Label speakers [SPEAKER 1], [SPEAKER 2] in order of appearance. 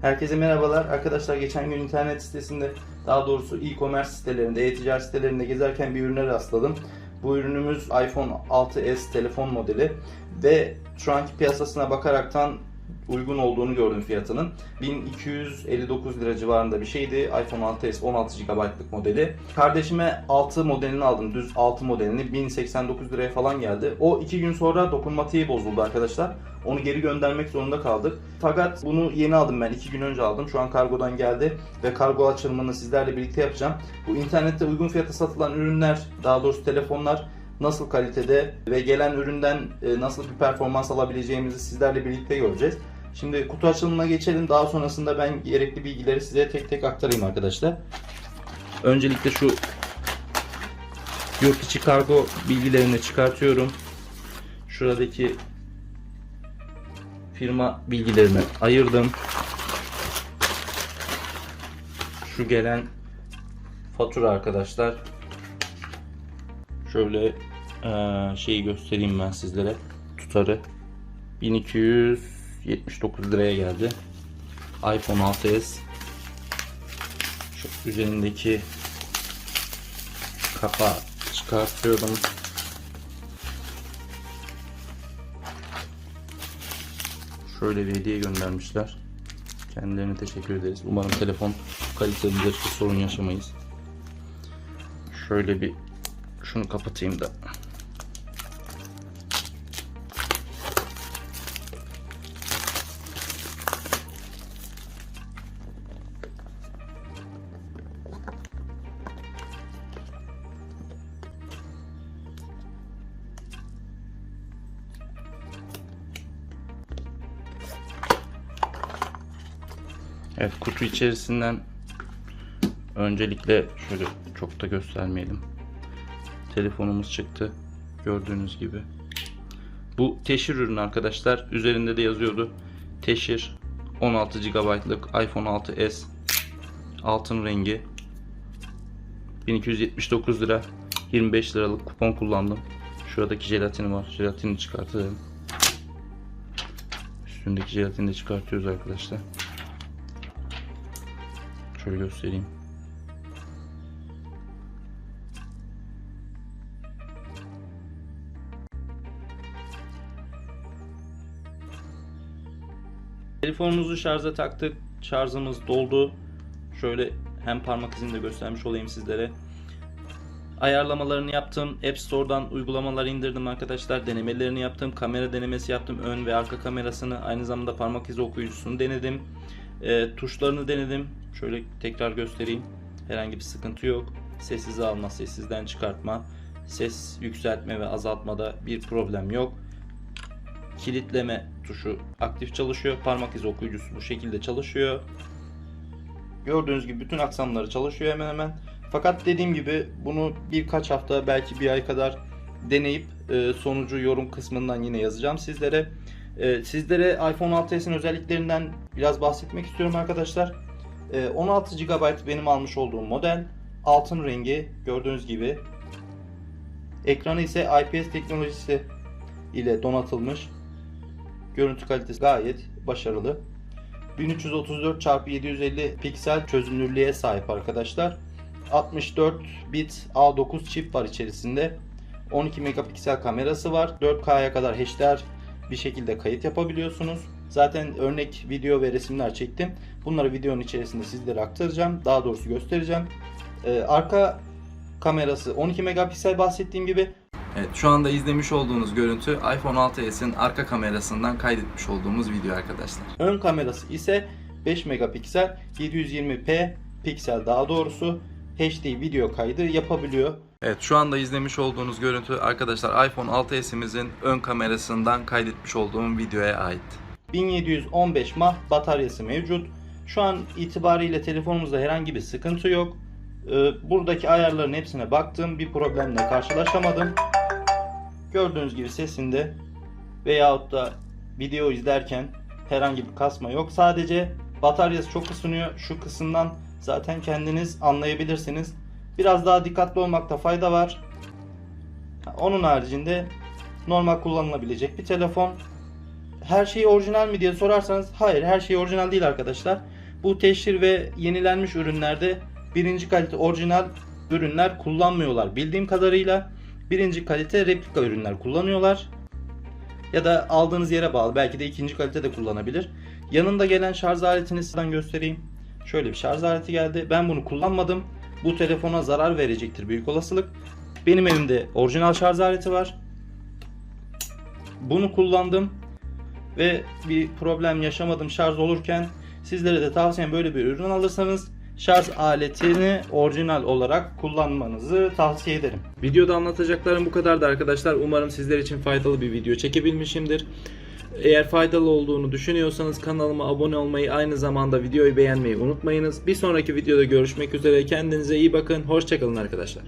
[SPEAKER 1] Herkese merhabalar. Arkadaşlar geçen gün internet sitesinde daha doğrusu e-commerce sitelerinde, e-ticaret sitelerinde gezerken bir ürüne rastladım. Bu ürünümüz iPhone 6s telefon modeli ve şu anki piyasasına bakaraktan uygun olduğunu gördüm fiyatının. 1259 lira civarında bir şeydi. iPhone 6s 16 GB'lık modeli. Kardeşime 6 modelini aldım. Düz 6 modelini 1089 liraya falan geldi. O 2 gün sonra dokunmatiği bozuldu arkadaşlar. Onu geri göndermek zorunda kaldık. Fakat bunu yeni aldım ben. 2 gün önce aldım. Şu an kargodan geldi ve kargo açılımını sizlerle birlikte yapacağım. Bu internette uygun fiyata satılan ürünler, daha doğrusu telefonlar nasıl kalitede ve gelen üründen e, nasıl bir performans alabileceğimizi sizlerle birlikte göreceğiz. Şimdi kutu açılımına geçelim. Daha sonrasında ben gerekli bilgileri size tek tek aktarayım arkadaşlar. Öncelikle şu yurt içi kargo bilgilerini çıkartıyorum. Şuradaki firma bilgilerini ayırdım. Şu gelen fatura arkadaşlar. Şöyle şeyi göstereyim ben sizlere. Tutarı 1279 liraya geldi. iPhone 6s şu üzerindeki kapağı çıkartıyorum. Şöyle bir hediye göndermişler. Kendilerine teşekkür ederiz. Umarım telefon kalitelidir, bir sorun yaşamayız. Şöyle bir şunu kapatayım da. Evet kutu içerisinden öncelikle şöyle çok da göstermeyelim. Telefonumuz çıktı. Gördüğünüz gibi. Bu teşhir ürünü arkadaşlar. Üzerinde de yazıyordu. Teşhir 16 GB'lık iPhone 6s altın rengi 1279 lira 25 liralık kupon kullandım. Şuradaki jelatini var. Jelatini çıkartalım. Üstündeki jelatini de çıkartıyoruz arkadaşlar. Şöyle göstereyim. Telefonumuzu şarja taktık. Şarjımız doldu. Şöyle hem parmak izini de göstermiş olayım sizlere. Ayarlamalarını yaptım. App Store'dan uygulamaları indirdim arkadaşlar. Denemelerini yaptım. Kamera denemesi yaptım. Ön ve arka kamerasını. Aynı zamanda parmak izi okuyucusunu denedim. E, tuşlarını denedim. Şöyle tekrar göstereyim. Herhangi bir sıkıntı yok. Sessize alma, sessizden çıkartma, ses yükseltme ve azaltmada bir problem yok. Kilitleme tuşu aktif çalışıyor. Parmak izi okuyucusu bu şekilde çalışıyor. Gördüğünüz gibi bütün aksamları çalışıyor hemen hemen. Fakat dediğim gibi bunu birkaç hafta belki bir ay kadar deneyip e, sonucu yorum kısmından yine yazacağım sizlere. E, sizlere iPhone 6s'in özelliklerinden biraz bahsetmek istiyorum arkadaşlar. E, 16 GB benim almış olduğum model. Altın rengi gördüğünüz gibi. Ekranı ise IPS teknolojisi ile donatılmış. Görüntü kalitesi gayet başarılı. 1334 x 750 piksel çözünürlüğe sahip arkadaşlar. 64 bit A9 çip var içerisinde. 12 megapiksel kamerası var. 4K'ya kadar HDR bir şekilde kayıt yapabiliyorsunuz. Zaten örnek video ve resimler çektim. Bunları videonun içerisinde sizlere aktaracağım. Daha doğrusu göstereceğim. Ee, arka kamerası 12 megapiksel bahsettiğim gibi.
[SPEAKER 2] Evet, şu anda izlemiş olduğunuz görüntü iPhone 6s'in arka kamerasından kaydetmiş olduğumuz video arkadaşlar.
[SPEAKER 1] Ön kamerası ise 5 megapiksel 720p piksel daha doğrusu HD video kaydı yapabiliyor.
[SPEAKER 2] Evet, şu anda izlemiş olduğunuz görüntü arkadaşlar iPhone 6s'imizin ön kamerasından kaydetmiş olduğum videoya ait.
[SPEAKER 1] 1715 mAh bataryası mevcut. Şu an itibariyle telefonumuzda herhangi bir sıkıntı yok. Ee, Buradaki ayarların hepsine baktım. Bir problemle karşılaşamadım. Gördüğünüz gibi sesinde veyahut da video izlerken herhangi bir kasma yok. Sadece bataryası çok ısınıyor. Şu kısımdan zaten kendiniz anlayabilirsiniz. Biraz daha dikkatli olmakta fayda var. Onun haricinde normal kullanılabilecek bir telefon. Her şey orijinal mi diye sorarsanız hayır her şey orijinal değil arkadaşlar. Bu teşhir ve yenilenmiş ürünlerde birinci kalite orijinal ürünler kullanmıyorlar. Bildiğim kadarıyla birinci kalite replika ürünler kullanıyorlar. Ya da aldığınız yere bağlı. Belki de ikinci kalite de kullanabilir. Yanında gelen şarj aletini sizden göstereyim. Şöyle bir şarj aleti geldi. Ben bunu kullanmadım. Bu telefona zarar verecektir büyük olasılık. Benim evimde orijinal şarj aleti var. Bunu kullandım ve bir problem yaşamadım şarj olurken. Sizlere de tavsiyem böyle bir ürün alırsanız şarj aletini orijinal olarak kullanmanızı tavsiye ederim.
[SPEAKER 2] Videoda anlatacaklarım bu kadardı arkadaşlar. Umarım sizler için faydalı bir video çekebilmişimdir. Eğer faydalı olduğunu düşünüyorsanız kanalıma abone olmayı aynı zamanda videoyu beğenmeyi unutmayınız. Bir sonraki videoda görüşmek üzere. Kendinize iyi bakın. Hoşçakalın arkadaşlar.